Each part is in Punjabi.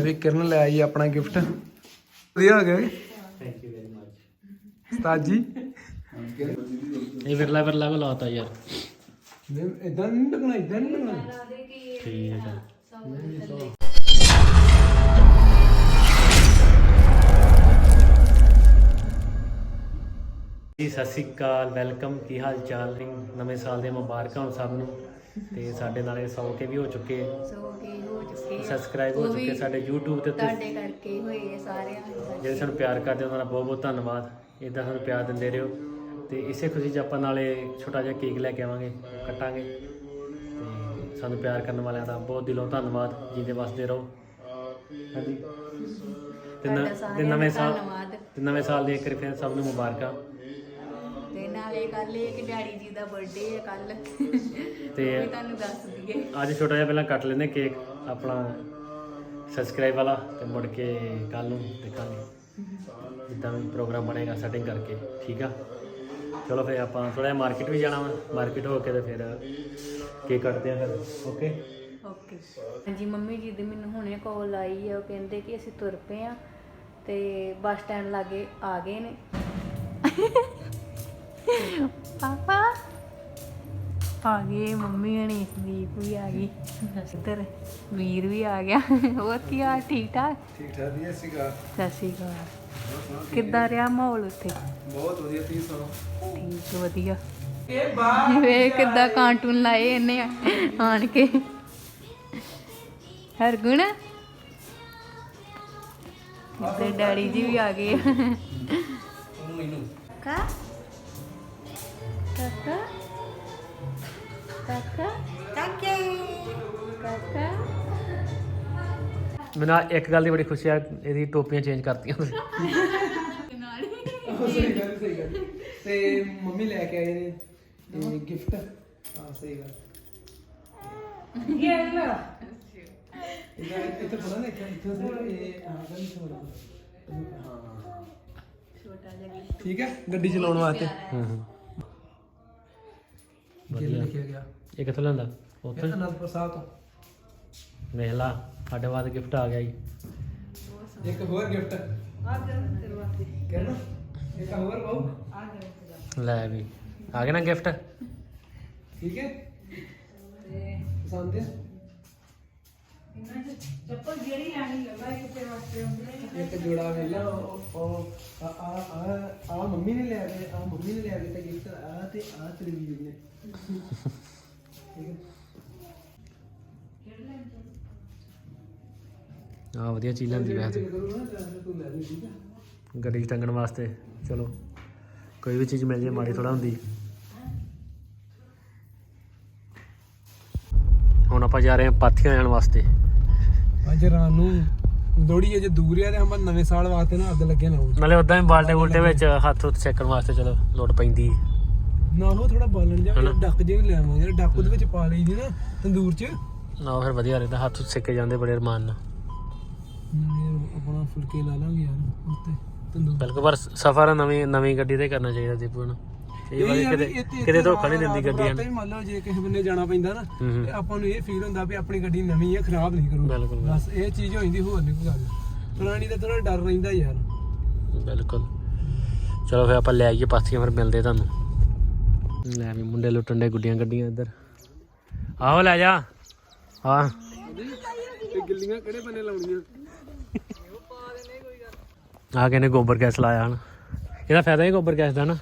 ਵੀ ਕਿਰਨ ਲੈ ਆਈ ਆਪਣਾ ਗਿਫਟ। ਵਧੀਆ ਹੋ ਗਿਆ ਥੈਂਕ ਯੂ ਵੈਰੀ ਮਚ ਉਸਤਾਦ ਜੀ। ਇਹ ਵਿਰਲਾ ਵਿਰਲਾ ਕੋ ਲਾਤਾ ਯਾਰ। ਇਦਾਂ ਨਹੀਂ ਲੱਗਣਾ ਇਦਾਂ ਨਹੀਂ ਲੱਗਣਾ। ਠੀਕ ਹੈ ਜੀ ਸਤਿ ਸ਼੍ਰੀ ਅਕਾਲ। ਵੈਲਕਮ। ਕੀ ਹਾਲ ਚਾਲ? ਨੇ ਨਵੇਂ ਸਾਲ ਦੇ ਮੁਬਾਰਕਾਂ ਸਭ ਨੂੰ। ਤੇ ਸਾਡੇ ਨਾਲੇ 100 ਕੇ ਵੀ ਹੋ ਚੁੱਕੇ। ਸੋ ਕੀ ਹੋ ਚੁੱਕੇ ਆ। ਸਬਸਕ੍ਰਾਈਬ ਹੋ ਉਹ ਚੁੱਕੇ ਸਾਡੇ YouTube ਤੇ ਉੱਤੇ ਤੁਹਾਡੇ ਕਰਕੇ ਹੋਏ ਆ ਸਾਰਿਆਂ ਨੂੰ ਜਿਹੜੇ ਸਾਨੂੰ ਪਿਆਰ ਕਰਦੇ ਉਹਨਾਂ ਦਾ ਬਹੁਤ ਬਹੁਤ ਧੰਨਵਾਦ। ਇਦਾਂ ਸਾਨੂੰ ਪਿਆਰ ਦਿੰਦੇ ਰਹੋ। ਤੇ ਇਸੇ ਖੁਸ਼ੀ 'ਚ ਆਪਾਂ ਨਾਲੇ ਛੋਟਾ ਜਿਹਾ ਕੇਕ ਲੈ ਕੇ ਆਵਾਂਗੇ ਕੱਟਾਂਗੇ। ਤੇ ਸਾਨੂੰ ਪਿਆਰ ਕਰਨ ਵਾਲਿਆਂ ਦਾ ਬਹੁਤ ਦਿਲੋਂ ਧੰਨਵਾਦ। ਜਿੰਦੇ ਵਸਦੇ ਰਹੋ। ਹਾਂਜੀ। ਤੇ ਨ- ਤੁਹਾਡਾ ਤੇ ਸਾਰਿਆਂ ਨਵੇਂ ਦਾ ਸਾਲ ਧੰਨਵਾਦ। ਤੇ ਨਵੇਂ ਸਾਲ ਦੀ ਇੱਕ ਵਾਰੀ ਫਿਰ ਸਭ ਨੂੰ ਮੁਬਾਰਕਾਂ। ਨਾਲੇ ਕੱਲ ਇੱਕ ਡੈਡੀ ਜੀ ਦਾ ਬਰਥਡੇ ਹੈ ਕੱਲ ਤੇ ਵੀ ਤੁਹਾਨੂੰ ਦੱਸ ਦਈਏ। ਅੱਜ ਛੋਟਾ ਜਿਹਾ ਪਹਿਲਾਂ ਕੱਟ ਲੈਂਦੇ ਕੇਕ ਆਪਣਾ ਸਬਸਕ੍ਰਾਈਬ ਵਾਲਾ ਤੇ ਮੁੜ ਕੇ ਕੱਲ ਨੂੰ ਦੇਖਾਂਗੇ। ਜਿੱਦਾਂ ਵੀ ਪ੍ਰੋਗਰਾਮ ਬਣੇਗਾ ਸੈਟਿੰਗ ਕਰਕੇ ਠੀਕ ਆ? ਚਲੋ ਫਿਰ ਆਪਾਂ ਥੋੜਾ ਜਿਹਾ ਮਾਰਕੀਟ ਵੀ ਜਾਣਾ ਵਾ ਮਾਰਕੀਟ ਹੋ ਕੇ ਤੇ ਫਿਰ ਕੇਕ ਕੱਟਦੇ ਆ ਫਿਰ ਓਕੇ ਓਕੇ ਹਾਂਜੀ ਮੰਮੀ ਜੀ ਦੀ ਮੈਨੂੰ ਹੁਣੇ ਕਾਲ ਆਈ ਹੈ ਉਹ ਕਹਿੰਦੇ ਕਿ ਅਸੀਂ ਤੁਰ ਪਏ ਆ ਤੇ ਬੱਸ ਸਟੈਂਡ ਲਾਗੇ ਆ ਗਏ ਨੇ। ਪਾਪਾ। ਆ ਗਏ ਮੰਮੀ ਹਣੀ ਦੀਪ ਵੀ ਆ ਗਈ। ਇੱਧਰ ਵੀਰ ਵੀ ਆ ਗਿਆ। ਹੋਰ ਕੀ ਹਾਲ ਠੀਕ ਠਾਕ? ਠੀਕ ਠਾਕ ਜੀ ਸੀਗਾ ਸਤਿ ਸ਼੍ਰੀ ਅਕਾਲ। ਕਿੱਦਾਂ ਰਿਹਾ ਮਾਹੌਲ ਉੱਥੇ? ਬਹੁਤ ਵਧੀਆ ਤੁਸੀਂ ਸੁਣਾਓ? ਠੀਕ ਵਧੀਆ। ਇਹ ਬਾਹਰ ਵੇ ਕਿੱਦਾਂ ਕਾਰਟੂਨ ਲਾਏ ਇਹਨੇ ਆਣ ਕੇ। ਹਰਗੁਣ? ਤੇ ਡੈਡੀ ਜੀ ਵੀ ਆ ਗਏ। ਮੈਨੂੰ। ਕਾ? ਕਾਕਾ ਕਾਕਾ ਕਾਕੇ ਕਾਕਾ ਮੈਨੂੰ ਆਹ ਇੱਕ ਗੱਲ ਦੀ ਬੜੀ ਖੁਸ਼ੀ ਆ ਇਹਦੀ ਟੋਪੀਆਂ ਚੇਂਜ ਕਰਤੀਆਂ ਤੁਸੀਂ। ਉਹ ਸਹੀ ਗੱਲ ਸਹੀ ਗੱਲ। ਤੇ ਮੰਮੀ ਲੈ ਕੇ ਆਏ ਨੇ ਤੇ ਗਿਫਟ ਹਾਂ ਸਹੀ ਗੱਲ। ਇਹ ਨਾ ਇਹ ਇੱਥੇ ਪਤਾ ਨਹੀਂ ਇੱਥੇ ਇੱਥੇ ਸੀ ਇਹ ਹਾਂ ਗੱਲ ਛੋੜ ਹਾਂ। ਛੋਟਾ ਜਿਹਾ ਠੀਕ ਹੈ ਗੱਡੀ ਚਲਾਉਣ ਵਾਸਤੇ। ਹੂੰ ਹੂੰ। ਗਿਲ ਲਿਖਿਆ ਗਿਆ? ਇਹ ਕਿੱਥੋਂ ਲੈਂਦਾ? ਉੱਥੇ ਇਹ ਅਨੰਦਪੁਰ ਸਾਹਿਬ ਤੋਂ। ਵੇਖ ਲਾ ਸਾਡੇ ਬਾਅਦ ਗਿਫਟ ਆ ਗਿਆ ਜੀ। ਇੱਕ ਹੋਰ ਗਿਫਟ ਆ ਜਾ ਤੇਰੇ ਵਾਸਤੇ। ਕਹਿਣਾ ਇੱਕ ਹੋਰ ਪਾਉ ਲੈ ਵੀ। ਆ ਗਿਆ ਨਾ ਗਿਫਟ ਠੀਕ ਹੈ? ਤੇ ਪਸੰਦ ਹੈ? ਚੱਪਲ ਜਿਹੜੀ ਲੈਣੀ ਲੱਗਾ ਇੱਕ ਤੇਰੇ ਵਾਸਤੇ ਹੁੰਦੀ ਇੱਕ ਜੋੜਾ ਵੇਲਾ ਉਹ ਉਹ ਆ ਆ ਆ- ਆ ਮੰਮੀ ਨੇ ਲਿਆ ਕੇ ਆ ਮੰਮੀ ਨੇ ਲਿਆ ਕੇ ਤੇ ਗਿਫਟ ਆ ਤੇ ਆ ਤੇਰੀ ਵੀਰ ਨੇ। ਆ ਵਧੀਆ ਚੀਜ਼ ਲੈਂਦੀ ਵੈਸੇ। ਤੇ ਗੱਡੀ 'ਚ ਟੰਗਣ ਵਾਸਤੇ ਚਲੋ। ਕੋਈ ਵੀ ਚੀਜ਼ ਮਿਲ ਜੇ ਮਾੜੀ ਥੋੜਾ ਹੁੰਦੀ। ਹੁਣ ਆਪਾਂ ਜਾ ਰਹੇ ਹਾਂ ਪਾਥੀਆਂ ਲੈਣ ਵਾਸਤੇ। ਅੱਜ ਰਾਤ ਨੂੰ ਲੋੜੀ ਅਜੇ ਦੂਰ ਆ ਤੇ ਆਪਾਂ ਨਵੇਂ ਸਾਲ ਵਾਸਤੇ ਨਾ ਅੱਗ ਲੱਗੇ ਲਾਉਣ ਨਾਲੇ ਉਦਾਂ ਹੀ ਬਾਲਟੇ ਬੁਲਟੇ ਵਿੱਚ ਹੱਥ ਹੁੱਥ ਛੇਕਣ ਵਾਸਤੇ ਚਲੋ ਲੋੜ ਪੈਂਦੀ। ਨਾ ਉਹ ਥੋੜਾ ਬਾਲਣ ਜਾ ਹਨਾ? ਡੱਕ ਜੇ ਵੀ ਲੈ ਆਵਾਂਗੇ। ਜਿਹੜਾ ਡੱਕ ਉਹਦੇ ਵਿੱਚ ਪਾ ਲਈ ਦੀ ਨਾ ਤੰਦੂਰ 'ਚ। ਨਾ ਫਿਰ ਵਧੀਆ ਰਹਿੰਦਾ ਹੱਥ ਸਿੱਕੇ ਜਾਂਦੇ ਬੜੇ ਅਰਮਾਨ ਨਾਲ। ਨਾਲੇ ਆਪਣਾ ਫੁਲਕੇ ਲਾ ਲਾਂਗੇ ਯਾਰ ਉੱਤੇ ਤੰਦੂਰ। ਬਿਲਕੁਲ ਪਰ ਸਫ਼ਰ ਨਵੀਂ ਨਵੀਂ ਗੱਡੀ ਤੇ ਕਰਨਾ ਚਾਹੀਦਾ ਦੀਪੂ ਨੂੰ। ਇਹ ਵਾਲੀ ਕਿਤੇ ਕਿਤੇ ਧੋਖਾ ਨਹੀਂ ਦਿੰਦੀ ਰਾਤ- ਗੱਡੀ ਰਾਤ ਨੂੰ। ਮੰਨ ਲਓ ਜੇ ਕਿਸੇ ਬੰਨੇ ਜਾਣਾ ਪੈਂਦਾ ਨਾ ਹੂੰ ਹੂੰ। ਤੇ ਆਪਾਂ ਨੂੰ ਇਹ ਫੀਲ ਹੁੰਦਾ ਵੀ ਆਪਣੀ ਗੱਡੀ ਨਵੀਂ ਹੈ ਖਰਾਬ ਨਹੀਂ ਕਰੂਗੀ। ਬਿਲਕੁਲ ਬਸ ਇਹ ਚੀਜ਼ ਹੋ ਜਾਂਦੀ ਹੋਰ ਨਹੀਂ ਕੋਈ ਗੱਲ। ਪੁਰਾਣੀ ਦਾ ਥੋੜਾ ਡਰ ਰਹਿੰਦਾ ਯਾਰ। ਬਿਲਕੁਲ। ਚਲੋ ਫਿਰ ਆਪਾਂ ਲੈ ਆਈਏ ਪਾਥੀਆਂ ਫਿਰ ਮਿਲਦੇ ਤੁਹਾਨੂੰ। ਲੈ ਵੀ ਮੁੰਡੇ ਲੁੱਟਣ ਦੇ ਗੁੱਡੀਆਂ ਗੱਡੀਆਂ ਇੱਧਰ। ਆਹੋ ਲੈ ਜਾ। ਹਾਂ। ਤੇ ਗਿੱਲੀਆਂ ਕਿਹੜੇ ਬੰਨੇ ਲਾਉਣੀਆਂ? ਆ ਕਹਿੰਦੇ ਗੋਬਰ ਗੈਸ ਲਾਇਆ ਹਨ। ਇਹਦਾ ਫਾਇਦਾ ਹੀ ਗੋਬਰ ਗੈਸ ਦਾ ਨਾ।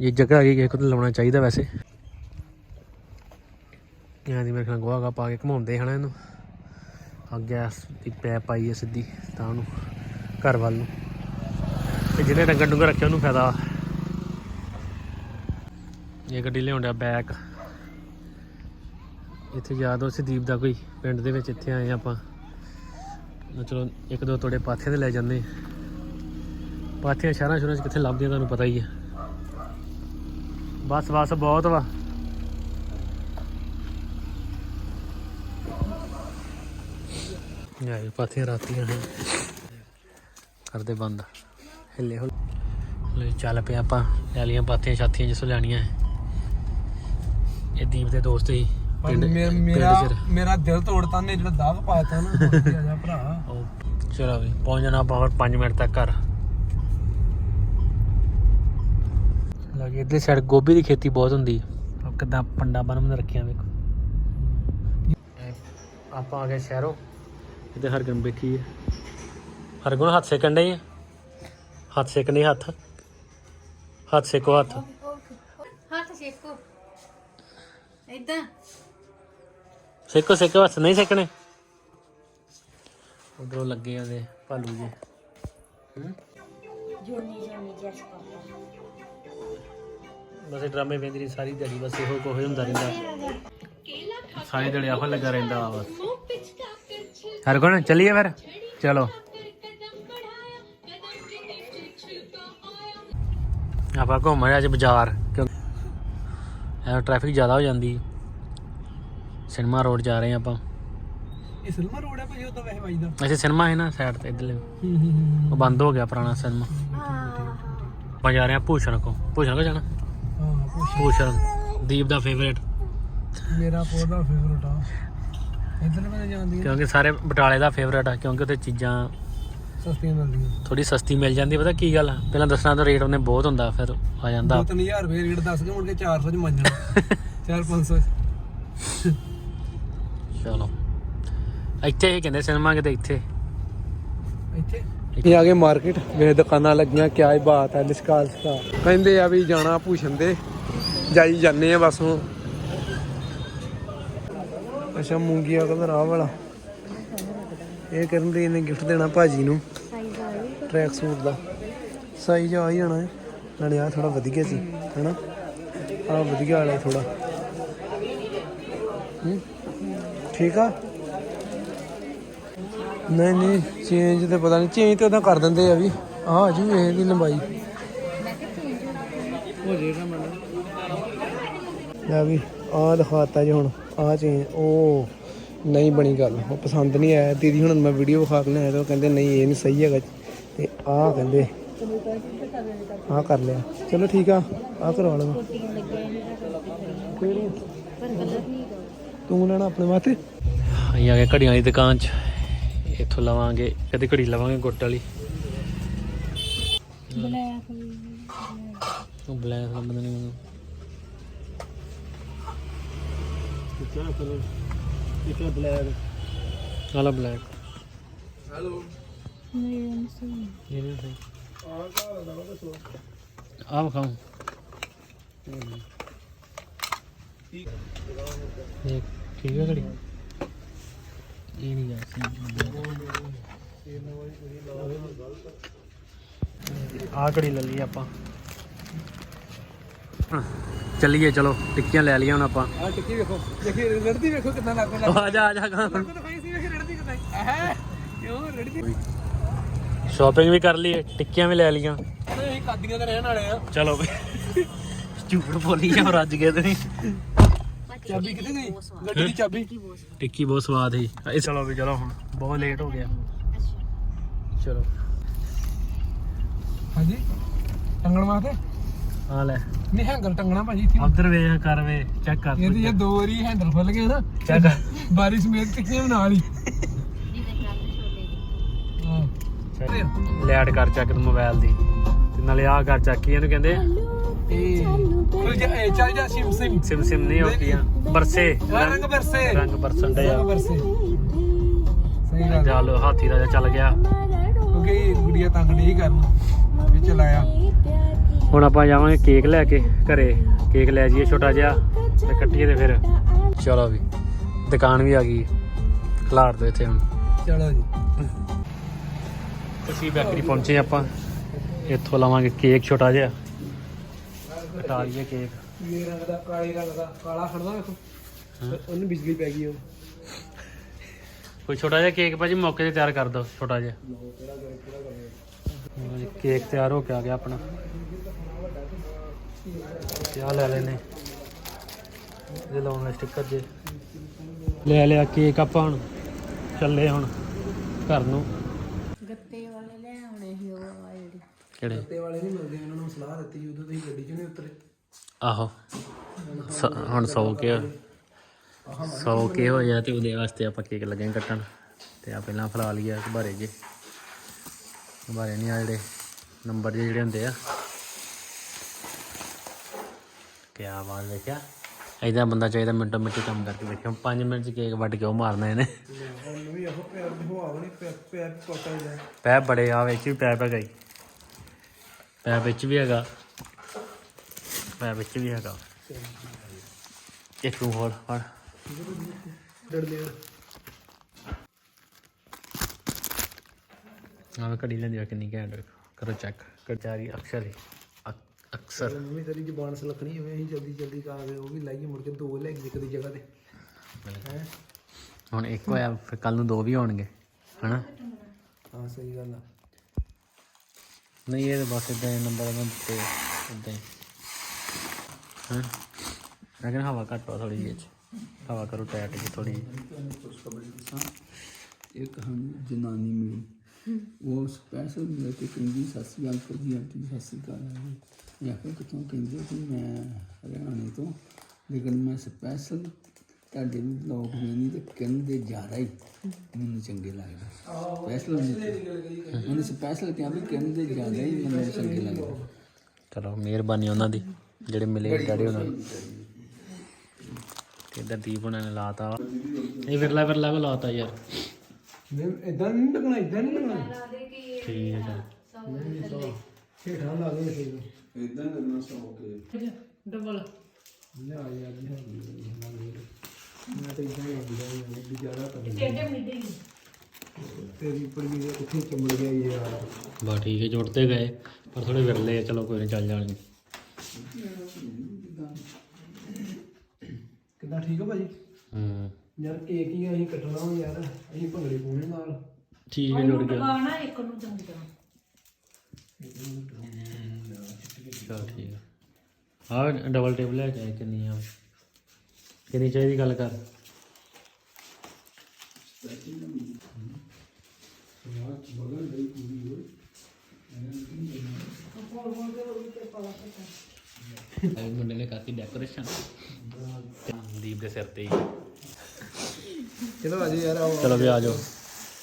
ਇਹ ਜਗ੍ਹਾ ਹੈਗੀ ਕਿਸੇ ਕੋਲ ਲਾਉਣਾ ਚਾਹੀਦਾ ਵੈਸੇ। ਇਹਨਾਂ ਦੀ ਮੇਰੇ ਖਿਆਲ ਗੋਹਾ ਗਾ ਪਾ ਕੇ ਘਮਾਉਂਦੇ ਹਨਾ ਇਹਨੂੰ। ਆ ਗੈਸ ਦੀ ਪੈਪ ਪਾਈ ਹੈ ਸਿੱਧੀ ਤਾਂ ਉਹਨੂੰ ਘਰ ਵੱਲ ਨੂੰ। ਤੇ ਜਿਹਨੇ ਡੰਗਰ ਡੁੰਗਰ ਰੱਖਿਆ ਉਹਨੂੰ ਫਾਇਦਾ। ਇਹ ਗੱਡੀ ਲਿਆਉਂਦਾ ਬੈਕ ਇੱਥੇ ਯਾਦ ਹੋ ਦੀਪ ਦਾ ਕੋਈ ਪਿੰਡ ਦੇ ਵਿੱਚ ਇੱਥੇ ਆਏ ਆਪਾਂ। ਚਲੋ, ਇੱਕ ਦੋ ਤੋੜੇ ਪਾਥੇ ਤੇ ਲੈ ਜਾਂਦੇ ਪਾਥੀਆਂ ਸ਼ਹਿਰਾਂ ਸ਼ੁਰਾਂ ਚ ਕਿੱਥੇ ਲੱਭਦੀਆਂ ਤੁਹਾਨੂੰ ਪਤਾ ਹੀ ਹੈ ਬਸ ਬਸ, ਬਹੁਤ ਵਾ। ਯਾਰ ਪਾਥੀਆਂ ਰਾਤੀਆਂ ਹਨ ਕਰਦੇ ਬੰਦ। ਹਿੱਲੇ ਹੋ ਲੈ, ਚੱਲ ਪਿਆ ਆਪਾਂ। ਲੈ ਲੀਆਂ ਪਾਥੀਆਂ, ਛਾਤੀਆਂ ਜਿਸੋ ਲੈਣੀਆਂ ਹੈ। ਇਹ ਦੀਪ ਦੇ ਦੋਸਤ ਪਿੰਡ ਮੇਰਾ ਦਿਲ ਤੋੜਤਾ ਨੇ ਜਿਹੜਾ ਦਾਗ ਪਾਤਾ ਨਾ ਮੁੜ ਕੇ ਆ ਜਾ ਭਰਾ। ਚਲੋ ਵੀ ਪਹੁੰਚ ਜਾਣਾ ਆਪਾਂ ਹੋਰ 5 ਮਿੰਟ ਤੱਕ ਘਰ। ਲੱਗੇ ਇਧਰ ਸਾਈਡ ਗੋਭੀ ਦੀ ਖੇਤੀ ਬਹੁਤ ਹੁੰਦੀ। ਆ ਕਿਦਾਂ ਪੰਡਾ ਬਨ ਬਨ ਰੱਖਿਆ ਵੇਖੋ। ਇਹ ਆਪਾਂ ਆ ਗਏ ਸ਼ਹਿਰੋਂ। ਇੱਥੇ ਹਰਗਨ ਬੈਠੀ ਹੈ। ਹਰਗੁਣ ਹੱਥ ਸੇਕਣ ਡਈ ਆ ਹੱਥ ਸੇਕਣੀ ਹੱਥ? ਹੱਥ ਸੇਕੋ ਹੱਥ। ਇਦਾਂ। ਸੇਕੋ ਸੇਕੋ ਹੱਥ ਨਹੀਂ ਸੇਕਣੇ। ਉਧਰੋਂ ਲੱਗੇ ਆਦੇ ਭਾਲੂ ਜੀ। ਬਸ ਇਹ ਡਰਾਮੇ ਵੇਂਦੀ ਰਹੀ ਸਾਰੀ ਦਿਹਾੜੀ ਬਸ ਇਹੋ ਕੁਝ ਹੁੰਦਾ ਰਹਿੰਦਾ। ਸਾਰੀ ਦਿਹਾੜੀ ਆਹੋ ਲੱਗਾ ਰਹਿੰਦਾ ਵਾ ਬਸ। ਹਰ ਕੋਣ ਚੱਲੀਏ ਫਿਰ? ਚਲੋ। ਆਪਾਂ ਘੁੰਮ ਰਹੇ ਅੱਜ ਬਾਜ਼ਾਰ। ਟ੍ਰੈਫਿਕ ਜ਼ਿਆਦਾ ਹੋ ਜਾਂਦੀ। ਸਿਨੇਮਾ ਰੋਡ ਜਾ ਰਹੇ ਆਪਾਂ। ਇਹ ਸਲਮਾ ਰੋਡ ਹੈ ਭਾਈ ਉਹ ਤਾਂ ਵੈਸੇ ਵੱਜਦਾ ਵੈਸੇ ਸਿਨੇਮਾ ਹੈ ਨਾ ਸਾਈਡ ਤੇ ਇਧਰਲੇ। ਹੂੰ ਹੂੰ ਹੂੰ ਉਹ ਬੰਦ ਹੋ ਗਿਆ ਪੁਰਾਣਾ ਸਿਨੇਮਾ ਆਪਾਂ ਜਾ ਰਹੇ ਹਾਂ ਭੂਸ਼ਣ ਕੋ। ਭੂਸ਼ਣ ਕੋ ਜਾਣਾ? ਹਾਂ ਭੂਸ਼ਣ। ਦੀਪ ਦਾ ਫੇਵਰੇਟ ਮੇਰਾ ਪੌਦਾ ਫੇਵਰਟ ਆ। ਇਧਰ ਮੈਂ ਜਾਂਦੀ ਕਿਉਂਕਿ ਸਾਰੇ ਬਟਾਲੇ ਦਾ ਫੇਵਰੇਟ ਆ ਕਿਉਂਕਿ ਉੱਥੇ ਚੀਜ਼ਾਂ ਸਸਤੀਆਂ ਮਿਲਦੀਆਂ। ਥੋੜੀ ਸਸਤੀ ਮਿਲ ਜਾਂਦੀ ਪਤਾ ਕੀ ਗੱਲ ਆ? ਪਹਿਲਾਂ ਦੱਸਣਾ ਤਾਂ ਰੇਟ ਉਹਨੇ ਬਹੁਤ ਹੁੰਦਾ ਫਿਰ ਆ ਜਾਂਦਾ। 2000 ਰੁਪਏ ਰੇਟ ਦੱਸ ਕੇ ਮੁੜ ਕੇ 400 ਚ ਮੰਨ ਜਾਣਾ। 4 500 ਚਲੋ। ਇੱਥੇ ਹੀ ਕਹਿੰਦੇ ਸਿਨੇਮਾ ਕਿਤੇ ਇੱਥੇ। ਇੱਥੇ? ਇਹ ਆ ਗਏ ਮਾਰਕੀਟ ਵੇ ਦੁਕਾਨਾਂ ਲੱਗੀਆਂ ਕਿਆ ਹੀ ਬਾਤ ਹੈ ਲਿਸ਼ਕਾਲ ਸਕਾ ਕਹਿੰਦੇ ਆ ਵੀ ਜਾਣਾ ਭੂਸ਼ਣ ਦੇ ਜਾਈ ਜਾਂਦੇ ਆ ਬਸ ਹੁਣ। ਅੱਛਾ ਮੂੰਗੀਆ ਕਲਰ ਆਹ ਵਾਲਾ। ਇਹ ਕਰਨ ਦੇ ਇਹਨੇ ਗਿਫਟ ਦੇਣਾ ਭਾਜੀ ਨੂੰ। ਟਰੈਕ ਸੂਟ ਦਾ। ਸਾਈਜ਼ ਆ ਹੀ ਜਾਣਾ। ਹੈ ਨਾਲੇ ਆ ਥੋੜਾ ਵਧੀਆ ਸੀ, ਹੈਨਾ? ਆ ਵਧੀਆ ਵਾਲਾ ਥੋੜਾ ਠੀਕ ਆ? ਨਹੀਂ ਨਹੀਂ ਚੇਂਜ ਤੇ ਪਤਾ ਨਹੀਂ ਚੇਂਜ ਤੇ ਉਹਦਾ ਕਰ ਦਿੰਦੇ ਆ ਵੀ। ਆ ਜੀ ਇਹ ਦੀ ਲੰਬਾਈ। ਹੋ ਜਾਏਗਾ ਮੈਨੂੰ ਲੈ ਵੀ ਆ ਦਿਖਾਤਾ ਜੀ ਹੁਣ ਆ ਚੇਂਜ ਉਹ ਨਹੀਂ ਬਣੀ ਗੱਲ, ਉਹ ਪਸੰਦ ਨਹੀਂ ਆਇਆ। ਦੀਦੀ, ਹੁਣ ਮੈਂ ਵੀਡੀਓ ਵਿਖਾ ਕੇ ਲਿਆਇਆ ਤੇ ਉਹ ਕਹਿੰਦੇ ਨਹੀਂ, ਇਹ ਨਹੀਂ ਸਹੀ ਹੈਗਾ। ਤੇ ਆ ਕਹਿੰਦੇ ਆ ਕਰ ਲਿਆ। ਚਲੋ ਠੀਕ ਆ ਆ ਕਰਵਾ ਲਵਾਂ ਕਿਹੜੀ ਤੂੰ ਲੈਣਾ ਆਪਣੇ ਵਾਸਤੇ? ਅਸੀਂ ਆ ਗਏ ਘੜੀਆਂ ਦੀ ਦੁਕਾਨ 'ਚ। ਇੱਥੋਂ ਲਵਾਂਗੇ ਕਦੇ ਘੜੀ ਲਵਾਂਗੇ ਗੁੱਟ ਵਾਲੀ। ਉਹ ਬਲੈਕ ਦਾ ਕਿਹੜਾ ਕਲਰ ਕਿਹੜਾ ਬਲੈਕ? ਬਲੈਕ। ਹੈਲੋ। ਇਹ ਨਹੀਂ ਸਹੀ ਵਿਖਾਉਂ ਠੀਕ ਹੈ ਘੜੀ ਇਹ ਨਹੀਂ ਗਾ ਆ ਘੜੀ ਲੈ ਲਈ ਆਪਾਂ ਚੱਲੀਏ ਚਲੋ ਟਿੱਕੀਆਂ ਲੈ ਲਈਆਂ ਹੁਣ ਆਪਾਂ। ਆ ਟਿੱਕੀ ਵੇਖੋ ਦੇਖੀ ਰੜਦੀ ਵੇਖੋ ਕਿੰਨਾ ਲੱਗ ਲੱਗ ਆ ਜਾ ਆ ਜਾ ਰੜਦੀ ਹੈ ਕਿਉਂ ਰੜਦੀ ਸ਼ਾਪਿੰਗ ਵੀ ਕਰ ਲਈ ਟਿੱਕੀਆਂ ਵੀ ਲੈ ਲਈਆਂ। ਨਹੀਂ ਕਾਦੀਆਂ ਦੇ ਰਹਿਣ ਵਾਲੇ ਆ। ਚਲੋ ਵੀ। ਝੂਠ ਬੋਲੀ ਜਾਂ ਰੱਜ ਗਏ ਤੁਸੀਂ ਚਾਬੀ ਕਿੱਥੇ ਗਈ? ਗੱਡੀ ਦੀ ਚਾਬੀ? ਟਿੱਕੀ ਬਹੁਤ ਸਵਾਦ। ਸੀ। ਇਹ ਚਲੋ ਵੀ ਚਲੋ ਹੁਣ ਬਹੁਤ ਲੇਟ ਹੋ ਗਿਆ। ਚਲੋ। ਹਾਂਜੀ? ਟੰਗਣ ਵਾਸਤੇ? ਆ ਲੈ। ਨਹੀਂ ਹੈਂਗਰ ਟੰਗਣਾ ਭਾਜੀ ਇੱਥੇ ਉਧਰ ਵੇਖ ਕਰ ਵੇ ਚੈੱਕ ਕਰ। ਇਹਦੀ ਜੇ ਦੋ ਵਾਰੀ ਹੈਂਡਲ ਖੁੱਲ ਗਿਆ ਨਾ। ਚੈੱਕ ਕਰ। ਬਾਰਿਸ਼ ਮੇਰ ਟਿੱਕੀਆਂ ਵੀ ਨਾਲ ਹਾਂ। ਲੈਟ ਕਰ ਚੈੱਕ ਮੋਬਾਈਲ ਦੀ। ਤੇ ਨਾਲੇ ਆ ਕਰ ਚੈੱਕ ਇਹਨੂੰ ਕਹਿੰਦੇ? ਇਹ ਫਿਰ ਜੇ ਇਹ ਚੱਲ ਜਾ ਸਿਮ ਸਿਮ। ਸਿਮ ਸਿਮ ਨਹੀਂ ਹੁੰਦੀਆਂ ਬਰਸੇ। ਰੰਗ ਬਰਸੇ। ਰੰਗ ਬਰਸਣ ਦੇ ਆ। ਰੰਗ ਬਰਸੇ। ਸਹੀ ਗੱਲ ਚੱਲ ਹਾਥੀ ਦਾ ਜਿਹਾ ਚੱਲ ਗਿਆ। ਕਿਉਂਕਿ ਗੁੜੀਆ ਤੰਗ ਨਹੀਂ ਕਰਨ ਵਿੱਚ ਲਾਇਆ ਹੁਣ ਆਪਾਂ ਜਾਵਾਂਗੇ ਕੇਕ ਲੈ ਕੇ ਘਰੇ। ਕੇਕ ਲੈ ਜਾਈਏ ਛੋਟਾ ਜਿਹਾ ਤੇ ਕੱਟੀਏ ਤੇ ਫਿਰ। ਚਲੋ ਵੀ ਦੁਕਾਨ ਵੀ ਆ ਗਈ। ਖਲਾਰ ਦੋ ਇੱਥੇ ਹੁਣ। ਚਲੋ ਜੀ। ਅਸੀਂ ਬੈਕਰੀ ਪਹੁੰਚੇ ਆਪਾਂ। ਇੱਥੋਂ ਲਵਾਂਗੇ ਕੇਕ ਛੋਟਾ ਜਿਹਾ। ਕਟਾ ਲਈਏ ਕੇਕ। ਇਹ ਰੰਗ ਦਾ ਕਾਲੇ ਰੰਗ ਦਾ ਕਾਲਾ ਖੜਦਾ ਵੇਖੋ। ਉਹਨੂੰ ਬਿਜਲੀ ਪੈ ਗਈ ਉਹ। ਕੋਈ ਛੋਟਾ ਜਿਹਾ ਕੇਕ ਭਾਜੀ ਮੌਕੇ ਤੇ ਤਿਆਰ ਕਰ ਦਿਓ ਛੋਟਾ ਜਿਹਾ। ਕੇਕ ਤਿਆਰ ਹੋ ਕੇ ਆ ਗਿਆ ਆਪਣਾ। ਕਿਆ ਲੈ ਲੈਨੇ। ਇਹ ਲਾਉਣ ਵਾਲੇ ਸਟicker ਜੇ। ਲੈ ਲਿਆ ਕੇਕ ਆਪਾਂ ਹੁਣ। ਚੱਲੇ ਹੁਣ ਘਰ ਨੂੰ ਗੱਤੇ ਵਾਲੇ ਲੈ ਆਉਣੇ ਸੀ ਉਹ ਆ ਜਿਹੜੀ ਕਿਹੜੇ? ਤੇ ਵਾਲੇ ਨਹੀਂ ਮਿਲਦੇ ਉਹਨਾਂ ਨੂੰ ਸਲਾਹ ਦਿੱਤੀ ਉਦੋਂ ਤੁਸੀਂ ਗੱਡੀ 'ਚ ਨਹੀਂ ਉਤਰੇ। ਆਹੋ। ਸ- ਹੁਣ ਸੌ ਕੇ 100 ਕੇ ਹੋਏ ਆ ਤੇ ਉਹਦੇ ਵਾਸਤੇ ਆਪਾਂ ਕੇਕ ਲੱਗੇ ਆਂ ਕੱਟਣ। ਤੇ ਆ ਪਹਿਲਾਂ ਫਲਾ ਲਿਆ ਗੁਬਾਰੇ ਜੇ। ਗੁਬਾਰੇ ਨਹੀਂ ਆ ਜਿਹੜੇ ਨੰਬਰ ਜਿਹੇ ਜਿਹੜੇ ਹੁੰਦੇ ਆ। ਕਿਆ ਬਾਤ ਵੇਖਿਆ? ਐਦਾਂ ਬੰਦਾ ਚਾਹੀਦਾ ਮਿੰਟੋ ਮਿੰਟੀ ਕੰਮ ਕਰਕੇ ਵੇਖਿਆ 5 ਮਿੰਟ ਚ ਕੇਕ ਵੱਢ ਕੇ ਉਹ ਮਾਰਨਾ ਇਹਨੇ। ਹੁਣ ਵੀ ਇਹੋ ਪਿਆਰ ਦੀ ਹਵਾ ਨਹੀਂ ਪਿਆਰ ਪਿਆਰ ਕੋਟਾ ਜਾ ਪੈ ਬੜੇ ਆ ਵਿੱਚ ਵੀ ਪੈ ਪੈ ਗਈ। ਪੈ ਵਿੱਚ ਵੀ ਹੈਗਾ। ਪੈ ਵਿੱਚ ਵੀ ਹੈਗਾ। ਇੱਕ ਨੂੰ ਹੋਰ ਫੜ। ਡੜ ਦੇ ਆਹ ਘੜੀ ਲੈਂਦੀ ਆ ਕਿੰਨੀ ਘੈਂਟ। ਕਰੋ ਚੈੱਕ ਕਰਚਾਰੀ ਅਕਸ਼ਰ ਹੀ। ਅਕ- ਅਕਸਰ। ਮੰਮੀ ਤੇਰੀ ਜ਼ਬਾਨ ਸਲਖਣੀ ਹੋਵੇ ਅਸੀਂ ਜਲਦੀ ਜਲਦੀ ਕਾ ਗਏ ਉਹ ਵੀ ਲਾਈਏ ਮੁੜ ਕੇ ਦੋ ਲੈ ਗਏ ਇੱਕ ਦੀ ਜਗ੍ਹਾ ਤੇ। ਹੁਣ ਇੱਕ ਹੋਇਆ ਫਿਰ ਕੱਲ ਨੂੰ ਦੋ ਵੀ ਹੋਣਗੇ। ਹਨਾ? ਹਾਂ ਸਹੀ ਗੱਲ ਆ। ਨਹੀਂ ਇਹ ਤਾਂ ਬਸ ਇਦਾਂ ਨੰਬਰ ਇਹਨਾਂ ਦਿੱਤੇ ਇਦਾਂ ਹੀ। ਹਾਂ? ਮੈਂ ਕਹਿੰਦਾ ਹਵਾ ਘੱਟ ਵਾ ਥੋੜੀ ਜਿਹੀ ਇਹ 'ਚ। ਹਵਾ ਕਰੋ ਟਾਇਟ ਜੀ ਥੋੜੀ ਇੱਕ ਹਨ ਜਨਾਨੀ ਮਿਲੀ। ਉਹ ਸਪੈਸ਼ਲ ਮਿਲ ਕੇ ਕਹਿੰਦੀ ਸਤਿ ਸ਼੍ਰੀ ਅਕਾਲ ਜੀ ਆਂਟੀ ਜੀ, ਸਤਿ ਸ਼੍ਰੀ ਅਕਾਲ ਆਂਟੀ। ਮੈਂ ਆਖਿਆ ਕਿੱਥੋਂ ਕਹਿੰਦੇ ਕਿ ਮੈਂ ਹਰਿਆਣੇ ਤੋਂ। ਲੇਕਿਨ ਮੈਂ ਸਪੈਸ਼ਲ ਤੁਹਾਡੇ ਵੀ ਲੋਕ ਨਹੀਂ ਤੇ ਕਹਿੰਦੇ ਜ਼ਿਆਦਾ ਹੀ। ਮੈਨੂੰ ਚੰਗੇ ਲੱਗਦੇ। ਸਪੈਸ਼ਲ ਮੈਨੂੰ ਸਪੈਸ਼ਲ ਕਿਹਾ ਵੀ ਕਹਿੰਦੇ ਜ਼ਿਆਦਾ ਹੀ ਮੈਨੂੰ ਚੰਗੇ ਲੱਗਦੇ। ਚਲੋ ਮਿਹਰਬਾਨੀ ਉਹਨਾਂ ਦੀ ਜਿਹੜੇ ਮਿਲੇ ਡੈਡੀ ਉਹਨਾਂ ਨੂੰ। ਦੀਪ ਉਹਨਾਂ ਨੇ ਲਾਤਾ ਵਾ। ਇਹ ਵਿਰਲਾ ਵਿਰਲਾ ਕੋ ਲਾਤਾ ਯਾਰ। ਨਹੀਂ ਇਦਾਂ ਨਹੀਂ ਲੱਗਣਾ ਇਦਾਂ ਨਹੀਂ ਲੱਗਣਾ ਠੀਕ ਹੈ। ਚੱਲ ਹੇਠਾਂ ਲਾ ਦੇ ਨੂੰ। ਇਦਾਂ ਕਰਨਾ ਸੌ ਕੇ। ਡਬਲ ਲਿਆ ਯਾਰ ਜੀ ਹਾਂ ਮੈਂ ਤਾਂ ਇਦਾਂ ਹੀ ਲੱਗਦਾ ਯਾਰ ਵੀ ਜ਼ਿਆਦਾ ਕਰ ਟੇਡੇ ਮਿੱਡੇ ਤੇਰੀ ਪੜੀ ਦੇ ਕਿੱਥੇ ਚੰਬੜ ਗਿਆ ਯਾਰ। ਬਾ ਠੀਕ ਹੈ ਜੁੜਤੇ ਗਏ ਪਰ ਥੋੜੇ ਵਿਰਲੇ ਆ ਚਲੋ ਕੋਈ ਨਹੀਂ ਚੱਲ ਜਾਣਗੇ ਕਿੱਦਾਂ ਠੀਕ ਹੋ ਭਾਜੀ? ਹੂੰ। ਯਾਰ ਕੇਕ ਹੀ ਅਸੀਂ ਕੱਟਣਾ ਵਾ ਯਾਰ ਅਸੀਂ ਭੰਗੜੇ ਪਾਉਣੇ ਨਾਲ। ਠੀਕ ਹੈ ਜੁੜ ਗਿਆ। ਗਾਣਾ ਇੱਕ ਨੂੰ ਚੰਗੀ ਤਰ੍ਹਾਂ। ਚਲ ਠੀਕ ਹੈ। ਹਾਂ ਡਬਲ ਟੇਬਲ ਲੈ ਕੇ ਆਏ ਕਿੰਨੀ ਆ ਕਿੰਨੀ ਚਾਹੀਦੀ ਗੱਲ ਕਰ? ਇਹ ਮੁੰਡੇ ਨੇ ਕਰਤੀ ਡੈਕੋਰੇਸ਼ਨ ਦੀਪ ਦੇ ਸਿਰ ਤੇ ਹੀ। ਚਲੋ ਆਜੋ ਯਾਰ ਆਓ। ਚਲੋ ਵੀ ਆ ਜਾਓ।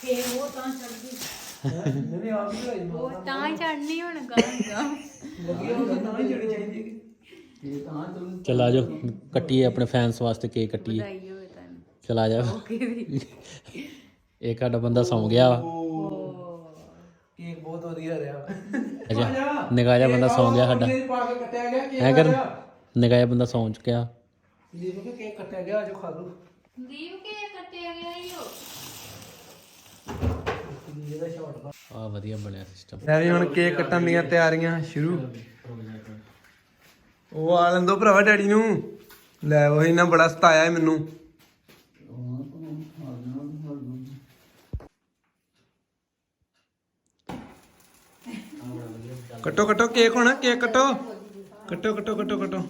ਫੇਰ ਉਹ ਤਾਂ ਚੜਦੀ ਨਹੀਂ ਨਹੀਂ ਆਪ ਹੀ ਲਾਈ ਉਹ ਤਾਂ ਹੀ ਚੜਨੀ ਹੁਣ ਗਾਂਗਾ ਵਧੀਆ ਹੁੰਦਾ ਨਾ ਹੀ ਚਾਹੀਦੀ ਤਾਂ ਚਲੋ ਚਲ ਆ ਜਾਓ ਕੱਟੀਏ ਆਪਣੇ ਫੈਨਸ ਵਾਸਤੇ ਕੇਕ ਕੱਟੀਏ। ਵਧਾਈ ਹੋਵੇ ਤੁਹਾਨੂੰ। ਚਲ ਆ ਜਾ ਓਕੇ ਵੀ ਇੱਕ ਸਾਡਾ ਬੰਦਾ ਸੌਂ ਗਿਆ ਵਾ। ਕੇਕ ਬਹੁਤ ਵਧੀਆ ਰਿਹਾ। ਅੱਛਾ ਨਿਗਾਹ ਜਿਹਾ ਬੰਦਾ ਸੌਂ ਗਿਆ ਸਾਡਾ। ਪਲੇਟ ਪਾ ਕੇ ਕੱਟਿਆ ਗਿਆ ਕੇਕ ਐ ਕਰ ਨਿਗਾਹ ਜਿਹਾ ਬੰਦਾ ਸੌਂ ਚੁੱਕਿਆ। ਦੀਪ ਕੇ ਕੇਕ ਕੱਟਿਆ ਗਿਆ ਆਜੋ ਖਾ ਲਓ। ਦੀਪ ਕੇ ਕੱਟਿਆ ਗਿਆ ਈਓ ਇਹਦਾ ਸ਼ਾਟ ਆ ਵਧੀਆ ਬਣਿਆ ਸਿਸਟਮ ਲੈ ਵੀ ਹੁਣ ਕੇਕ ਕੱਟਣ ਦੀਆਂ ਤਿਆਰੀਆਂ ਸ਼ੁਰੂ। ਉਹ ਆ ਲੈਂਦੋ ਭਰਾਵਾ ਡੈਡੀ ਨੂੰ। ਲੈ ਉਹ ਇਹਨਾਂ ਬੜਾ ਸਤਾਇਆ ਮੈਨੂੰ। ਕੱਟੋ ਕੱਟੋ ਕੇਕ ਹੋਣਾ, ਕੇਕ ਕੱਟੋ। ਕੱਟੋ ਕੱਟੋ ਕੱਟੋ ਕੱਟੋ।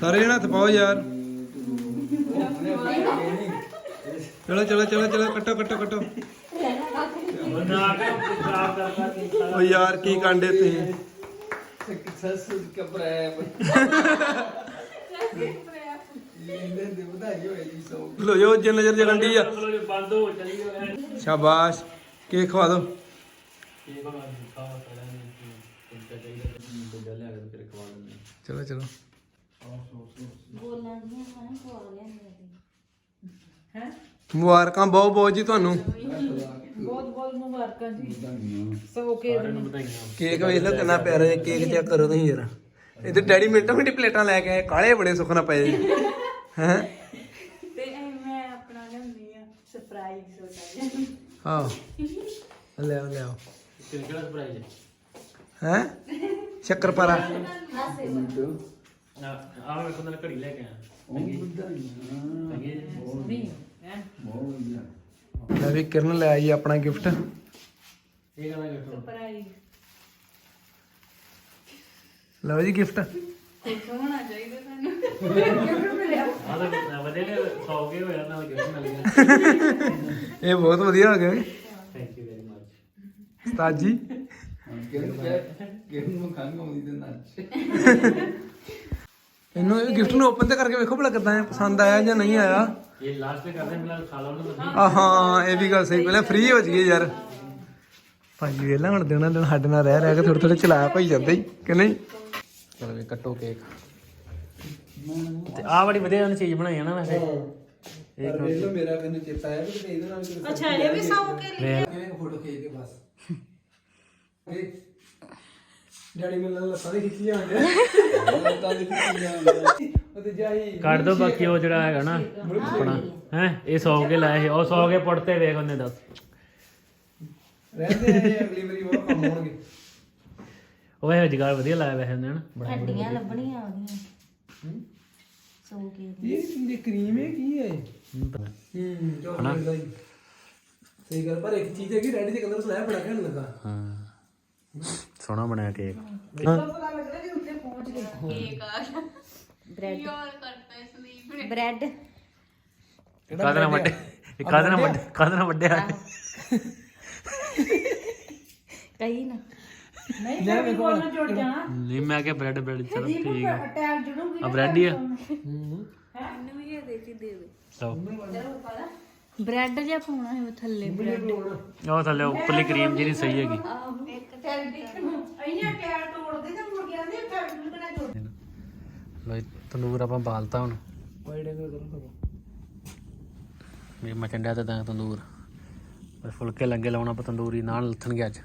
ਸਾਰੇ ਜਣਾ ਹੱਥ ਪਾਓ ਯਾਰ। ਚਲੋ ਚਲੋ ਚਲੋ ਚਲੋ, ਕੱਟੋ ਕੱਟੋ ਕੱਟੋ। ਓ ਯਾਰ, ਕੀ ਕਾਂਡੇ ਤੁਸੀਂ? ਸਕਸੈਸ ਕਬਰੈਬ ਇਹਨੇ ਦੇ ਵਧਾਈ ਹੋਏ ਜੀ ਸੌ। ਲੋ ਜੋ ਜੇ ਨਜ਼ਰ ਜਗਣ ਦੀ ਆ। ਬੰਦ ਹੋ ਚਲੀ ਗਿਆ ਸ਼ਾਬਾਸ਼। ਕੇਕ ਖਵਾ ਦੋ। ਕੀ ਬਣਾ ਖਾ ਪਹਿਲਾਂ ਕਿੰਨਾ ਚਾਹੀਦਾ ਦੂਜਾ ਲਿਆ ਕੇ ਫਿਰ ਖਵਾ ਦਿੰਦੇ। ਚਲੋ ਚਲੋ। ਹੈ ਮੁਬਾਰਕਾਂ ਬਹੁਤ ਬਹੁਤ ਜੀ ਤੁਹਾਨੂੰ। ਬਹੁਤ ਬਹੁਤ ਮੁਬਾਰਕਾਂ ਜੀ। ਸੋ ਕੇ ਸਾਰਿਆਂ ਨੂੰ ਵਧਾਈਆਂ ਕੇਕ ਵੇਖ ਲਓ ਕਿੰਨਾ ਪਿਆਰਾ ਹੈ ਕੇਕ ਚੈੱਕ ਕਰੋ ਤੁਸੀਂ ਯਾਰ ਇਹ ਤੇ ਡੈਡੀ ਮਿੰਟੋ ਮਿੰਟੀ ਪਲੇਟਾਂ ਲੈ ਕੇ ਆਏ ਕਾਲੇ ਬੜੇ ਸੁੱਖ ਨਾਲ ਪਏ ਜੀ। ਹੈ? ਤੇ ਮੈਂ ਆਪਣਾ ਲਿਆਉਂਦੀ ਆ ਸਰਪ੍ਰਾਈਜ਼ ਛੋਟਾ ਜਿਹਾ ਹਾਂ ਲੈ ਆਓ ਲੈ ਆਓ ਕਿਹੜਾ ਸਰਪ੍ਰਾਈਜ਼ ਹੈ? ਸ਼ੱਕਰਪਾਰਾ ਆ ਆ ਮੈਂ ਕੋਲ ਘੜੀ ਲੈ ਕੇ ਆਇਆ। ਉਹ ਨਹੀਂ ਹੈ? ਬਹੁਤ ਵਧੀਆ। ਲੈ ਵੀ ਕਿਰਨ ਲੈ ਆਈ ਆਪਣਾ ਗਿਫਟ। ਇਹ ਕਹਿੰਦਾ ਕਿ ਸਰਪ੍ਰਾਈਜ਼ ਲਓ ਜੀ ਗਿਫਟ। ਖੁਸ਼ ਹੋਣਾ ਚਾਹੀਦਾ ਤੁਹਾਨੂੰ ਆ ਤਾਂ ਵਧੀਆ ਨੇ 100 ਕੇ ਹੋਇਆ ਨਾਲ ਗਿਫਟ ਮਿਲ ਗਿਆ ਇਹ ਬਹੁਤ ਵਧੀਆ ਹੋ ਗਿਆ ਥੈਂਕ ਯੂ ਵੈਰੀ ਮਚ ਉਸਤਾਦ ਜੀ। ਕਿਹਨੂੰ ਕਿਹਨੂੰ ਖੰਗ ਆਉਂਦੀ ਤੇ ਨੱਚ। ਇਹਨੂੰ ਇਹ ਗਿਫਟ ਨੂੰ ਓਪਨ ਤੇ ਕਰਕੇ ਵੇਖੋ ਭਲਾ ਕਿਦਾਂ ਪਸੰਦ ਆਇਆ ਜਾਂ ਨਹੀਂ ਆਇਆ। ਇਹ ਲਾਸਟ ਤੇ ਕਰਦੇ ਮਿਲਾ ਖਾ ਲਓ ਨਾ ਆ ਹਾਂ ਇਹ ਵੀ ਗੱਲ ਸਹੀ ਪਹਿਲਾਂ ਫ੍ਰੀ ਹੋ ਜੀਏ ਯਾਰ। ਭਾਜੀ ਵੇਲਾ ਹੁਣ ਦਿਨਾਂ ਦਿਨ ਸਾਡੇ ਨਾਲ ਰਹਿ ਰਹਿ ਕੇ ਥੋੜੇ ਥੋੜੇ ਚਲਾਇਆ ਭਾਈ ਜਾਂਦੇ ਹੀ ਕਿ ਨਹੀਂ? ਚਲੋ ਵੀ ਕੱਟੋ ਕੇਕ ਤੇ ਆਹ ਬੜੀ ਵਧੀਆ ਉਹਨੇ ਚੀਜ਼ ਬਣਾਈ ਹੈ ਨਾ ਵੈਸੇ। ਇਹ ਵੇਲੋ ਮੇਰਾ ਮੈਨੂੰ ਚੇਤਾ ਆਇਆ ਕਿ ਇਹਦੇ ਨਾਲ ਵੀ ਅੱਛਾ ਇਹ ਵੀ ਸੌ ਕੇ ਵੇ- ਫੋਟੋ ਖਿੱਚ ਕੇ ਬਸ। ਇਹ ਡੈਡੀ ਮੈਨੂੰ ਲੱਤਾਂ ਦੇ ਖਿੱਚੀ ਜਾਂਦੇ ਲੱਤਾਂ ਦੇ ਖਿੱਚੀ ਜਾਂਦੇ ਤੇ ਜਾਈ ਕੱਢ ਦੋ ਬਾਕੀ ਉਹ ਜਿਹੜਾ ਹੈਗਾ ਨਾ ਆਪਣਾ। ਹੈ ਇਹ 100 ਕੇ ਲਾਇਆ ਸੀ। ਉਹ 100 ਕੇ ਪੁੱਟਤੇ ਵੇਖ ਉਹਨੇ ਦੱਸ। ਰਹਿੰਦੇ ਆ ਇਹ ਅਗਲੀ ਵਾਰੀ ਉਹ ਕੰਮ ਹੋਣਗੇ। ਉਹ ਇਹ ਜਗਾਰ ਵਧੀਆ ਲਾਇਆ ਵੈਸੇ ਉਹਨੇ ਨਾ। ਬੜਾ ਹੱਡੀਆਂ ਲੱਭਣੀਆਂ ਉਹਦੀਆਂ। ਸੌ ਕੇ ਇਹ ਕੀ ਕਰੀਮ ਹੈ ਕੀ ਹੈ ਹੂੰ ਚੋਕਲੇਟ ਦਾ ਹੀ ਸਹੀ। ਗੱਲ ਪਰ ਇੱਕ ਚੀਜ਼ ਹੈ ਕਿ ਰੈਡੀ ਦੇ ਕਲਰ ਸਲਾਇਆ ਬੜਾ ਘੈਂਟ ਲੱਗਾ। ਹਾਂ। ਸੋਹਣਾ ਬਣਾਇਆ ਕੇਕ। ਬ੍ਰੈਡ ਕਾਹਦੇ ਨਾਲ ਵੱਡੇ? ਇਹ ਕਾਹਦੇ ਨਾਲ ਵੱਡੇ? ਕਾਹਦੇ ਨਾਲ ਵੱਡਿਆ ਕਹੀ ਨਾ। ਨਹੀਂ ਮੈਂ ਕਿਹਾ ਬ੍ਰੈਡ ਬ੍ਰੈਡ ਚਲੋ ਠੀਕ ਆ। ਟੈਗ ਜੜੂਗੀ ਆ। ਬ੍ਰੈਡ ਹੀ ਆ ਲਓ। ਬ੍ਰੈਡ ਜਿਹਾ ਪਾਉਣਾ ਹੈ ਥੱਲੇ ਬ੍ਰੈਡ ਉਹ ਥੱਲੇ ਉੱਪਰਲੀ ਕਰੀਮ ਜਿਹੜੀ ਸਹੀ ਹੈਗੀ। ਲੋ ਤੰਦੂਰ ਆਪਾਂ ਬਾਲਤਾ ਹੁਣ। ਵਾਈਡ ਕਰੋ ਕਰੋ। ਮਚੰਡਿਆ ਤੇ ਤਾਂ ਤੰਦੂਰ। ਬਸ ਫੁਲਕੇ ਲੱਗੇ ਲਾਉਣਾ ਆਪਾਂ ਤੰਦੂਰੀ ਨਾਲ ਲੱਥਣਗੇ ਅੱਜ।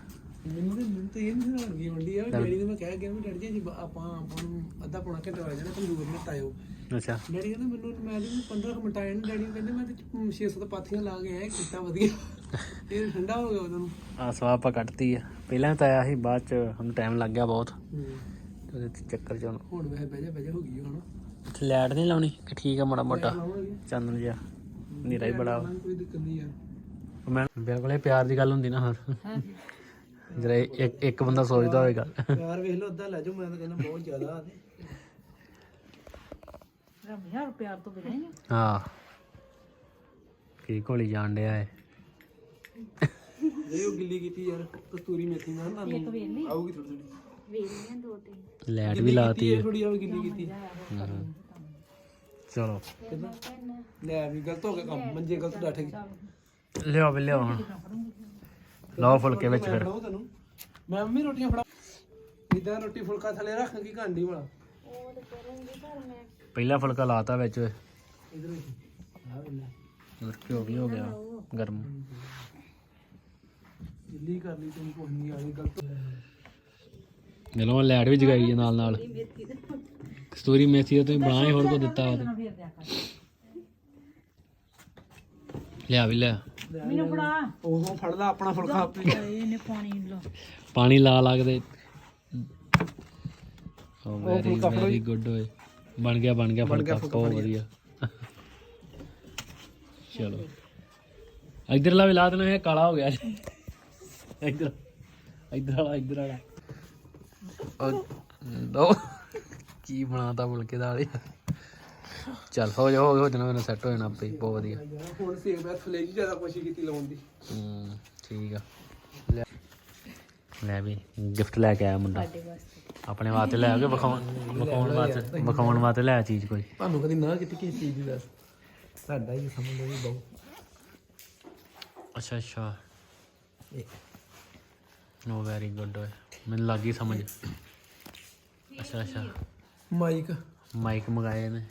ਮੈਨੂੰ ਤੇ ਮੈਨੂੰ ਤੇ ਇਹ ਨਹੀਂ ਗਈ ਮੰਡੀ ਆ ਡੈਡੀ ਨੇ ਮੈਂ ਕਹਿ ਗਿਆ ਵੀ ਡੈਡੀ ਜੀ ਆਪਾਂ ਆਪਾਂ ਨੂੰ ਅੱਧਾ ਪੌਣਾ ਘੰਟਾ ਲੱਗ ਜਾਣਾ ਤੰਦੂਰ ਨੂੰ ਟਾਇਓ ਅੱਛਾ। ਡੈਡੀ ਕਹਿੰਦਾ ਮੈਨੂੰ ਮੈਂ ਤੇ 15 ਕੁ ਮਿੰਟ ਆਏ ਨੇ ਡੈਡੀ ਕਹਿੰਦੇ ਮੈਂ ਤੇ 6-7 ਪਾਥੀਆਂ ਲਾ ਕੇ ਆਇਆ ਕੀਤਾ ਵਧੀਆ। ਇਹ ਠੰਡਾ ਹੋ ਗਿਆ ਉਦੋਂ ਨੂੰ। ਆ ਸਵਾ ਆਪਾਂ ਕੱਟਤੀ ਆ। ਪਹਿਲਾਂ ਤਾਂ ਆਇਆ ਸੀ ਬਾਅਦ ਚ ਹੁਣ ਟਾਈਮ ਲੱਗ ਗਿਆ ਬਹੁਤ। ਹੂੰ। ਤੇ ਉਹਦੇ ਚੱਕਰ ਚ ਹੁਣ। ਵੈਸੇ ਬਹਿ ਜਾ ਬਹਿ ਜਾ ਹੋ ਗਈ ਹੁਣ। ਲੈਟ ਨਹੀਂ ਲਾਉਣੀ? ਕਿ ਠੀਕ ਆ ਮਾੜਾ ਮੋਟਾ। ਚਾਨਣ ਜਿਹਾ। ਹਨੇਰਾ ਹੀ ਬੜਾ। ਵਾ। ਕੋਈ ਦਿੱਕਤ ਨਹੀਂ ਯਾਰ ਮੈਂ ਬਿਲਕੁਲ ਇਹ ਪਿਆਰ ਦੀ ਗੱਲ ਹੁੰਦੀ ਨਾ ਹੁਣ। ਜਰਾ ਇੱਕ ਇੱਕ ਬੰਦਾ ਸੋਚਦਾ ਹੋਏਗਾ। ਪਿਆਰ ਵੇਖ ਲਓ ਅੱਧਾ ਲੈ ਜਾਓ ਮੈਂ ਤਾਂ ਕਹਿੰਦਾ ਬਹੁਤ ਜ਼ਿਆਦਾ ਆ। ਤੇ ਯਾਰ ਪਿਆਰ ਤੋਂ ਬਿਨਾਂ ਹੀ ਹਾਂ। ਕੀ ਘੋਲੀ ਜਾਣ ਡਿਆ ਏ। ਜੇ ਉਹ ਗਿੱਲੀ ਕੀਤੀ ਯਾਰ ਕਸਤੂਰੀ ਮੇਥੀ ਨਾਲ ਨਾ ਆਊਗੀ ਥੋੜੀ ਥੋੜੀ ਵੇਲੀਆਂ ਦੋ ਤਿੰਨ ਲੈਟ ਵੀ ਲਾਤੀ ਇਹ ਥੋੜੀ ਆ ਗਿੱਲੀ ਕੀਤੀ। ਚਲੋ। ਲੈ ਵੀ ਗਲਤ ਹੋ ਗਿਆ ਕੰਮ ਮੰਜੇ ਗਲਤ ਡਾਠੇ ਗਈ ਲਿਆਓ ਵੀ ਲਿਆਓ ਹੁਣ। ਲਓ ਫੁਲਕੇ ਵਿੱਚ ਫਿਰ। ਮੈਂ ਮੰਮੀ ਰੋਟੀਆਂ ਫੜਾ ਇਦਾਂ ਰੋਟੀ ਫੁਲਕਾ ਥੱਲੇ ਰੱਖ ਕੀ ਘਾਂਡੀ ਵਾਲਾ? ਪਹਿਲਾ ਫੁਲਕਾ ਲਾਤਾ ਵਿੱਚ। ਇਧਰ ਹੋਰ ਘਿਓ ਵੀ ਹੋ ਗਿਆ। ਗਰਮ। ਗਿੱਲੀ ਕਰ ਲਈ ਤੈਨੂੰ ਕੁਝ ਨਹੀਂ ਆਈ ਗਲਤ। ਮਿਲੋ ਲੈਟ ਵੀ ਜਗਾਈ ਹੈ ਨਾਲ ਨਾਲ। ਕਸਤੂਰੀ ਮੇਥੀ ਦਾ ਤੁਸੀਂ ਬਣਾ ਹੀ ਹੋਰ ਕੋ ਦਿੱਤਾ ਵਾ ਤੇ। ਲਿਆ ਵੀ ਲਿਆ। ਮੈਨੂੰ ਫੜਾ। ਉਹ ਫੜ ਲਾ ਆਪਣਾ ਫੁਲਕਾ ਆਪੇ। ਇਹਨੇ ਪਾਣੀ ਲੋ। ਪਾਣੀ ਲਾ ਲਾ ਓ ਵੈਰੀ ਵੈਰੀ ਗੁੱਡ ਹੋਏ ਬਣ ਗਿਆ ਬਣ ਗਿਆ ਫੁਲਕਾ ਬਹੁਤ ਵਧੀਆ। ਚਲੋ। ਇਧਰਲਾ ਵੀ ਲਾ ਦੇਣਾ ਇਹ ਕਾਲਾ ਹੋ ਗਿਆ। ਇਧਰ ਇਧਰ ਵਾਲਾ ਇਧਰ ਵਾਲਾ। ਉਹ ਕੀ ਬਣਾਤਾ ਫੁਲਕੇ ਦਾ ਵਾਲੀ? ਚੱਲ ਹੋ ਜਾ ਹੋ ਜਾਣਾ ਮੈਨੂੰ ਸੈੱਟ ਹੋ ਜਾਣਾ ਆਪੇ ਹੀ, ਬਹੁਤ ਵਧੀਆ। ਹੁਣ ਸੇਕ ਬੈਠ ਥੱਲੇ ਜੀ ਜ਼ਿਆਦਾ ਕੋਸ਼ਿਸ਼ ਕੀਤੀ ਲਾਉਣ ਦੀ। ਹੂੰ ਠੀਕ ਆ। ਲੈ। ਲੈ ਵੀ ਗਿਫਟ ਲੈ ਕੇ ਆਇਆ ਮੁੰਡਾ। ਆਪਣੇ ਵਾਸਤੇ ਲੈ ਆ ਕੇ ਵਿਖਾਉਣ ਵਿਖਾਉਣ ਵਾਸਤੇ ਵਿਖਾਉਣ ਵਾਸਤੇ ਲੈ ਆ ਚੀਜ਼ ਕੋਈ? ਤੁਹਾਨੂੰ ਕਦੀ ਨਾ ਕੀਤੀ ਕਿਸੇ ਚੀਜ਼ ਦੀ ਦੱਸ। ਸਾਡਾ ਹੀ ਸਮਝ ਵੀ ਬਹੁ ਅੱਛਾ ਅੱਛਾ। ਇਹ। ਨੋ ਵੈਰੀ ਗੁੱਡ ਹੋਏ ਮੈਨੂੰ ਲੱਗੀ ਸਮਝ। ਅੱਛਾ ਅੱਛਾ। ਮਾਈਕ। ਮਾਈਕ ਮੰਗਾਏ ਨੇ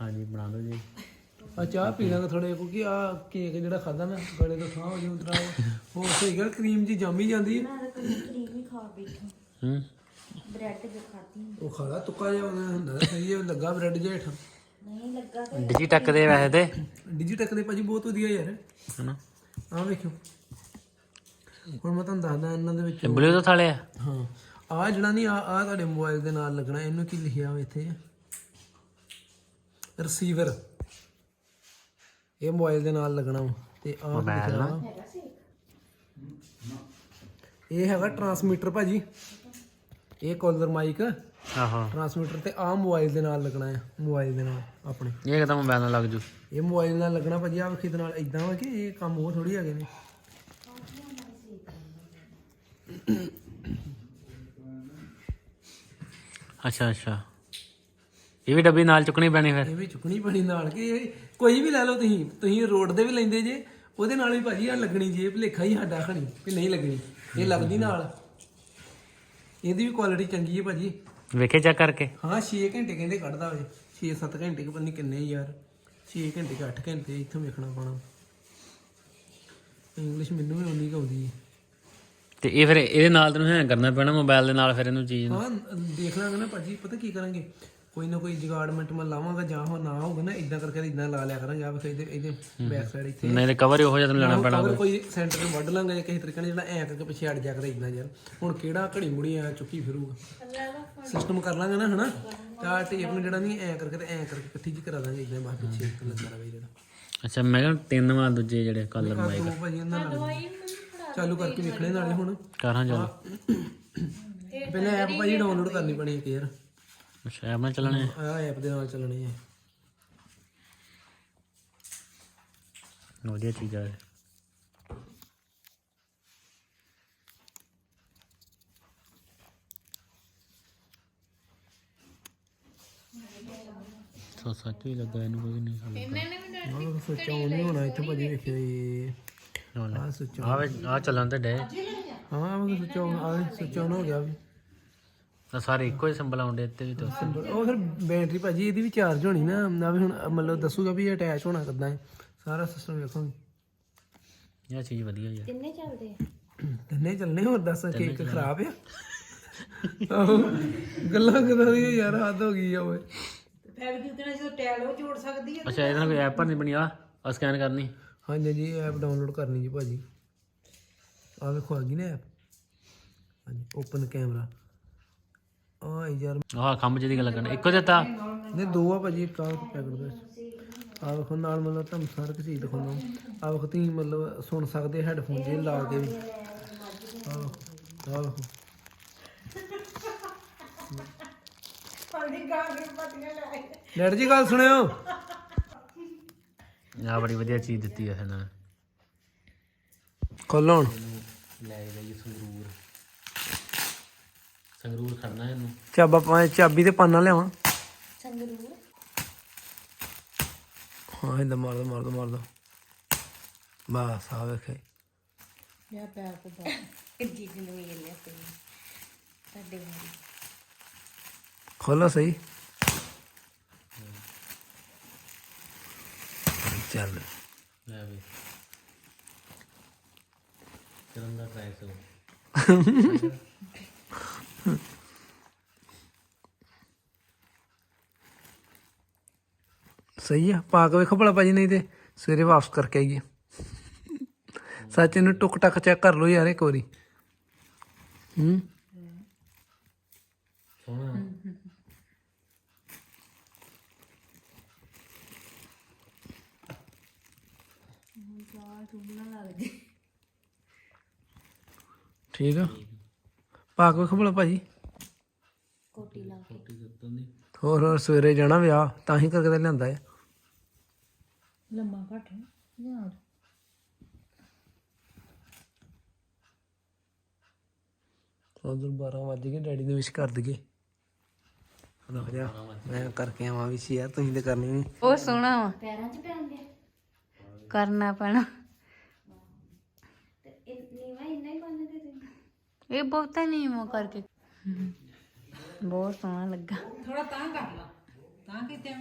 ਹਾਂਜੀ ਬਣਾ ਦਿਓ ਜੀ। ਆ ਚਾਹ ਪੀ ਲਾਂਗਾ ਥੋੜੇ ਕਿਉਂਕਿ ਆ ਕੇਕ ਜਿਹੜਾ ਖਾਦਾ ਨਾ ਗਲੇ ਤੋਂ ਥਾਂ ਹੋ ਜੂ ਤਰਾ ਉਹ। ਸਹੀ ਗੱਲ ਕਰੀਮ ਜੀ ਜੰਮੀ ਜਾਂਦੀ ਹੈ ਕਰੀਮ ਹੀ ਖਾ ਬੈਠਾ। ਹੂੰ। ਬ੍ਰੈਡ ਜੇ ਖਾਦੀ ਉਹ ਖਾਦਾ ਤੁੱਕਾ ਜਿਹਾ ਉਹਦਾ ਹੁੰਦਾ ਸਹੀ ਹੈ ਲੱਗਾ ਬ੍ਰੈਡ ਜਿਹਾ ਹੇਠਾਂ। ਨਹੀਂ ਲੱਗਾ ਡਿਜੀ ਟੱਕ ਦੇ ਵੈਸੇ ਤੇ। ਡਿਜੀਟੈਕ ਦੇ ਭਾਜੀ ਬਹੁਤ ਵਧੀਆ ਯਾਰ। ਹਨਾ। ਆਹ ਵੇਖਿਓ। ਹੁਣ ਮੈਂ ਤੁਹਾਨੂੰ ਦੱਸਦਾ ਇਹਨਾਂ ਦੇ ਵਿੱਚ ਬਲੂ ਤਾਂ ਥਾਲੇ ਆ? ਹਾਂ। ਆ ਜਿਹੜਾ ਨਹੀਂ ਆ ਆ ਤੁਹਾਡੇ ਮੋਬਾਈਲ ਦੇ ਨਾਲ ਲੱਗਣਾ ਇਹਨੂੰ ਕੀ ਲਿਖਿਆ ਹੋਇਆ ਇੱਥੇ? ਰਿਸੀਵਰ ਇਹ ਮੋਬਾਈਲ ਦੇ ਨਾਲ ਲੱਗਣਾ ਤੇ ਆ ਨਾਲ ਇਹ ਹੈਗਾ ਟਰਾਂਸਮਿਟਰ ਭਾਜੀ। ਇਹ ਕਾਲਰ ਮਾਈਕ ਆਹੋ। ਟਰਾਂਸਮਿਟਰ ਤੇ ਆ ਮੋਬਾਈਲ ਦੇ ਨਾਲ ਲੱਗਣਾ ਹੈ ਮੋਬਾਈਲ ਦੇ ਨਾਲ ਆਪਣੇ। ਇਹ ਕਿਤਾ ਮੋਬਾਈਲ ਨਾਲ ਲੱਗ ਜੂ? ਇਹ ਮੋਬਾਈਲ ਨਾਲ ਲੱਗਣਾ ਭਾਜੀ ਆ ਵੇਖੀ ਦੇ ਨਾਲ ਇਦਾਂ ਵਾ ਕਿ ਇਹ ਕੰਮ ਉਹ ਥੋੜੀ ਹੈਗੇ ਨੇ। ਅੱਛਾ ਅੱਛਾ। ਇਹ ਵੀ ਡੱਬੀ ਨਾਲ ਚੁੱਕਣੀ ਪੈਣੀ ਫਿਰ। ਇਹ ਵੀ ਚੁੱਕਣੀ ਪੈਣੀ ਨਾਲ। ਕਿ ਇਹ ਕੋਈ ਵੀ ਲੈ ਲਓ ਤੁਸੀਂ। ਤੁਸੀਂ ਰੋਡ ਦੇ ਵੀ ਲੈਂਦੇ ਜੇ। ਉਹਦੇ ਨਾਲ ਵੀ ਭਾਜੀ ਆ ਲੱਗਣੀ ਜੇ। ਭਲੇਖਾ ਹੀ ਸਾਡਾ ਖਣੀ। ਵੀ ਨਹੀਂ ਲੱਗਣੀ। ਇਹ ਲੱਗਦੀ ਨਾਲ। ਇਹਦੀ ਵੀ ਕੁਆਲਿਟੀ ਚੰਗੀ ਹੈ ਭਾਜੀ। ਵੇਖੇ ਚੈੱਕ ਕਰਕੇ। ਹਾਂ 6 ਘੰਟੇ ਕਹਿੰਦੇ ਕੱਢਦਾ ਵੇ 6-7 ਘੰਟੇ ਕਿ ਪਤਾ ਨਹੀਂ ਕਿੰਨੇ ਯਾਰ। 6 ਘੰਟੇ ਕਿ 8 ਘੰਟੇ ਇੱਥੋਂ ਵੇਖਣਾ ਪੈਣਾ। ਇੰਗਲਿਸ਼ ਮੈਨੂੰ ਵੀ ਉਨੀ ਕੁ ਆਉਂਦੀ ਹੈ। ਤੇ ਇਹ ਫਿਰ ਇਹਦੇ ਨਾਲ ਤੈਨੂੰ ਹੈਂਗ ਕਰਨਾ ਪੈਣਾ ਮੋਬਾਈਲ ਦੇ ਨਾਲ ਫਿਰ ਇਹਨੂੰ ਚੀਜ਼ ਨੂੰ। ਹਾਂ ਦੇਖ ਲਾਂਗੇ ਨਾ ਭਾਜੀ ਪਤਾ ਕੀ ਕਰਾਂਗੇ? ਕੋਈ ਨਾ ਕੋਈ ਜੁਗਾੜਮੈਂਟ ਮੈਂ ਲਾਵਾਂਗਾ ਜਾਂ ਹੋ ਨਾ ਹੋਗਾ ਨਾ ਇਦਾਂ ਕਰਕੇ ਇਦਾਂ ਲਾ ਲਿਆ ਕਰਾਂਗੇ। ਆ ਇਹਦੇ ਇਹਦੇ ਬੈਕ ਸਾਈਡ ਇੱਥੇ। ਨਹੀਂ ਤੇ ਕਵਰ ਹੀ ਉਹੋ ਜਿਹਾ ਤੈਨੂੰ ਲੈਣਾ ਪੈਣਾ ਅਗਰ ਕੋਈ ਸੈਂਟਰ ਨੂੰ ਵੱਢ ਲਾਂਗੇ ਜਾਂ ਕਿਸੇ ਤਰੀਕੇ ਨਾਲ ਜਿਹੜਾ ਐ ਕਰਕੇ ਪਿੱਛੇ ਅੜ ਜਾ ਕਰਦਾ ਇਦਾਂ ਯਾਰ। ਹੁਣ ਕਿਹੜਾ ਘੜੀ ਮੁੜੀ ਆ ਚੁੱਕੀ ਫਿਰੂਗਾ? ਸਿਸਟਮ ਕਰ ਲਾਂਗੇ ਨਾ ਹਨਾ? ਤਾਂ ਟੇਪ ਨੂੰ ਜਿਹੜਾ ਨਹੀਂ ਐ ਕਰਕੇ ਤੇ ਐ ਕਰਕੇ ਇਕੱਠੀ ਜੀ ਕਰਾ ਦਾਂਗੇ ਇਦਾਂ ਬਾਅਦ ਪਿੱਛੇ ਲੱਗਾ ਰਵੇ ਜਿਹੜਾ। ਅੱਛਾ ਮੈਂ ਕਿਹਾ ਤਿੰਨ ਵਾਂ ਦੂਜੇ ਜਿਹੜੇ ਕਲਰ ਨਾਲ। ਚਾਲੂ ਕਰਕੇ ਵੇਖਣੇ ਨਾਲੇ ਹੁਣ। ਕਰਾਂ ਚਲੋ। ਪਹਿਲਾਂ ਐਪ ਭਾਜੀ ਡਾਊਨਲੋਡ ਕਰਨੀ ਪੈਣੀ ਹੈ ਯਾਰ। ਅੱਛਾ ਐਪ ਨਾਲ ਚੱਲਣੇ ਆ। ਐਪ ਦੇ ਨਾਲ ਚੱਲਣੀ ਹੈ ਵਧੀਆ ਚੀਜ਼ ਆ ਇਹ। ਸੋ ਸੱਚ ਹੀ ਲੱਗਾ ਇਹਨੂੰ ਕੋਈ ਨਹੀਂ। ਸਮਝ ਆਹ ਸੁੱਚ ਆਨ ਨਹੀਂ ਹੋਣਾ ਇੱਥੇ ਭਾਜੀ ਇਹ ਆਹ ਸੁੱਚ ਆ ਵੇ ਆ ਚੱਲਣ ਤੇ ਡੇ ਹਾਂ ਆਹ ਸੁੱਚ ਆ ਸੁੱਚ ਹੋ ਗਿਆ ਵੀ। ਤਾਂ ਸਾਰੇ ਇੱਕੋ ਹੀ ਸਿੰਬਲ ਆਉਂਦੇ ਇੱਥੇ ਵੀ ਤਾਂ ਉਹ ਫਿਰ ਬੈਟਰੀ ਭਾਜੀ ਇਹਦੀ ਵੀ ਚਾਰਜ ਹੋਣੀ ਨਾ ਨਾ ਵੀ ਹੁਣ ਮਤਲਬ ਦੱਸੂਗਾ ਵੀ ਅਟੈਚ ਹੋਣਾ ਕਿੱਦਾਂ ਹੈ। ਸਾਰਾ ਸਿਸਟਮ ਵੇਖੋਗੇ ਇਹ ਚੀਜ਼ ਵਧੀਆ ਹੀ ਆ। ਤਿੰਨੇ ਚੱਲਣੇ ਹੋਰ ਦੱਸ ਕਿ ਇੱਕ ਖਰਾਬ ਆ? ਗੱਲਾਂ ਕਰਾਂ ਦੀ ਯਾਰ ਹੱਦ ਹੋ ਗਈ ਆ ਓਏ। ਅੱਛਾ ਇਹਦਾ ਕੋਈ ਐਪ ਨਹੀਂ ਬਣੀ? ਆ ਆ ਸਕੈਨ ਕਰਨੀ। ਹਾਂਜੀ ਜੀ ਐਪ ਡਾਊਨਲੋਡ ਕਰਨੀ ਜੀ ਭਾਜੀ। ਆ ਵੇਖੋ ਆ ਗਈ ਨਾ ਐਪ ਹਾਂਜੀ ਓਪਨ ਕੈਮਰਾ ਆ ਯਾਰ ਆਹ ਖੰਭ ਜਿਹਦੀ ਗੱਲ ਕਰਨੀ। ਇੱਕੋ ਦਿੱਤਾ? ਨੇ ਦੋ ਆ ਭਾਜੀ ਇੱਕ ਆ ਪੈਕਟ ਦੇ ਆ ਵੇਖੋ ਨਾਲ ਮਤਲਬ ਤੁਹਾਨੂੰ ਸਾਰਾ ਕੁਝ ਦਿਖਾਉਂਦਾ ਆ ਵੇਖੋ ਤੁਸੀਂ ਮਤਲਬ ਸੁਣ ਸਕਦੇ ਹੈੱਡਫੋਨ ਜੇ ਲਾ ਕੇ ਵੀ। ਆ ਵੇਖੋ ਆ ਵੇਖੋ। ਡੈਡ ਜੀ ਗੱਲ ਸੁਣਿਓ। ਆ ਬੜੀ ਵਧੀਆ ਚੀਜ਼ ਦਿੱਤੀ ਆ ਇਹਨਾਂ ਨੇ। ਖੋਲੋ ਹੁਣ। ਲੈ ਲਈ ਸੰਗਰੂਰ। ਸੰਗਰੂਰ ਖੜਨਾ ਇਹਨੂੰ। ਚਾਬਾ ਪਾ ਚਾਬੀ ਤੇ ਪਾਨਾ ਲਿਆਵਾਂ। ਹਾਂ ਇਹਦਾ ਮਾਰ ਦੋ ਮਾਰ ਦੋ ਮਾਰ ਦੋ। ਬਸ ਆ ਵੇਖੇ। ਖੋਲੋ ਸਹੀ। ਚੱਲ ਲੈ ਵੀ ਕਰਨ ਦਾ ਟਰਾਈ ਸੋ ਸਹੀ ਆ ਪਾ ਕੇ ਵੇਖੋ ਭਲਾ ਭਾਜੀ ਨਹੀਂ ਤੇ ਸਵੇਰੇ ਵਾਪਸ ਕਰਕੇ ਆਈਏ ਸੱਚ ਇਹਨੂੰ ਟੁਕ ਟਕ ਚੈੱਕ ਕਰ ਲਓ ਯਾਰ ਇੱਕ ਵਾਰੀ ਹੂੰ ਸੋਹਣਾ ਠੀਕ ਆ। ਪਾ ਕੇ ਵੇਖੋ ਭਲਾ ਭਾਜੀ। ਕੋਟੀ ਦਿੱਤੋਂ ਦੀ। ਹੋਰ ਹੋਰ ਸਵੇਰੇ ਜਾਣਾ ਵਿਆਹ ਤਾਂ ਹੀ ਕਰਕੇ ਤਾਂ ਲਿਆਂਦਾ ਹੈ ਲੰਮਾ ਘੱਟ ਯਾਰ। ਉਧਰ 12 ਵੱਜ ਗਏ ਡੈਡੀ ਨੂੰ ਵਿਸ਼ ਕਰ ਦਈਏ। ਜਾ ਮੈਂ ਕਰਕੇ ਆਵਾਂ ਵਿਸ਼ ਯਾਰ ਤੁਸੀਂ ਤੇ ਕਰਨੀ ਨਹੀਂ ਉਹ ਸੋਹਣਾ ਵਾ। ਪੈਰਾਂ 'ਚ ਪੈਂਦੇ ਕਰਨਾ ਪੈਣਾ। ਇਹ ਬਹੁਤਾ ਨਹੀਂ ਮੋ ਕਰਕੇ। ਬਹੁਤ ਸੋਹਣਾ ਲੱਗਾ। ਥੋੜਾ ਤਾਂ ਕਰ ਲਾ। ਤਾਂ ਕਿਤੇ